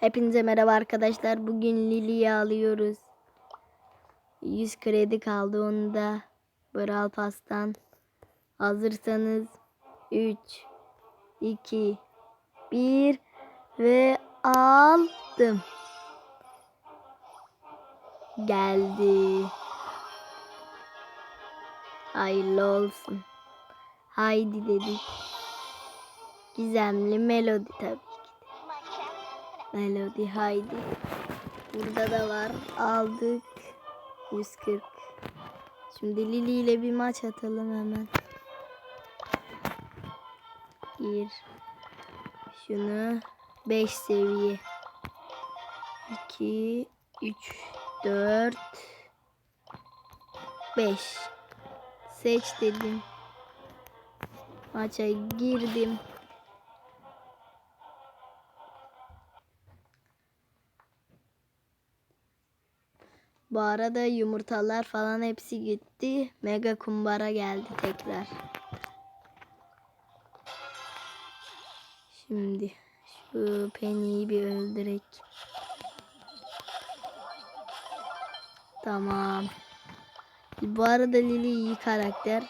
Hepinize merhaba arkadaşlar. Bugün Lili'yi alıyoruz. 100 kredi kaldı onu da Brawl Pass'tan. Hazırsanız 3 2 1 ve aldım. Geldi. Hayırlı olsun. Haydi dedik. Gizemli melodi tabii ki. Melodi haydi. Burada da var. Aldık. 140. Şimdi Lili ile bir maç atalım hemen. Gir. Şunu 5 seviye. 2 3 4 5 Seç dedim. Maça girdim. Bu arada yumurtalar falan hepsi gitti. Mega kumbara geldi tekrar. Şimdi şu Penny'yi bir öldürek. Tamam. Bu arada Lily iyi karakter.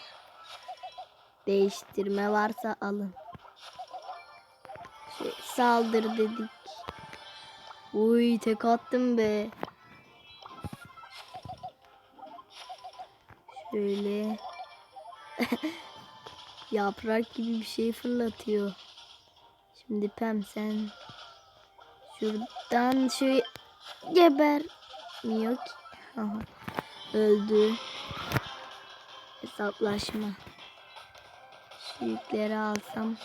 Değiştirme varsa alın. Şey, saldır dedik. Uy tek attım be. Şöyle. Yaprak gibi bir şey fırlatıyor. Şimdi Pem sen şuradan şu gebermiyor ki. Aha, Öldü. Hesaplaşma. Şu yükleri alsam.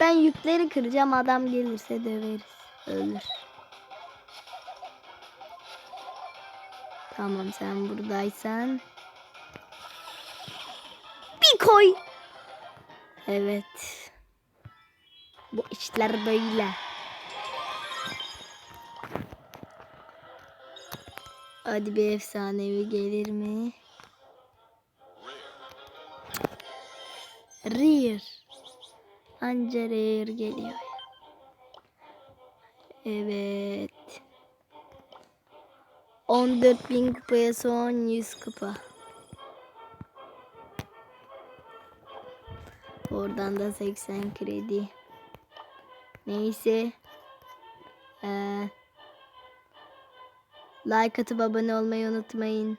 Ben yükleri kıracağım adam gelirse döveriz. Ölür. Tamam sen buradaysan. Bir koy. Evet. Bu işler böyle. Hadi bir efsanevi gelir mi? Rear. Anca Rear geliyor. Evet. 14.000 kupaya son 100 kupa. Oradan da 80 kredi. Neyse. Ee, like atıp abone olmayı unutmayın.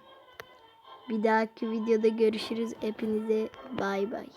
Bir dahaki videoda görüşürüz. Hepinize bay bay.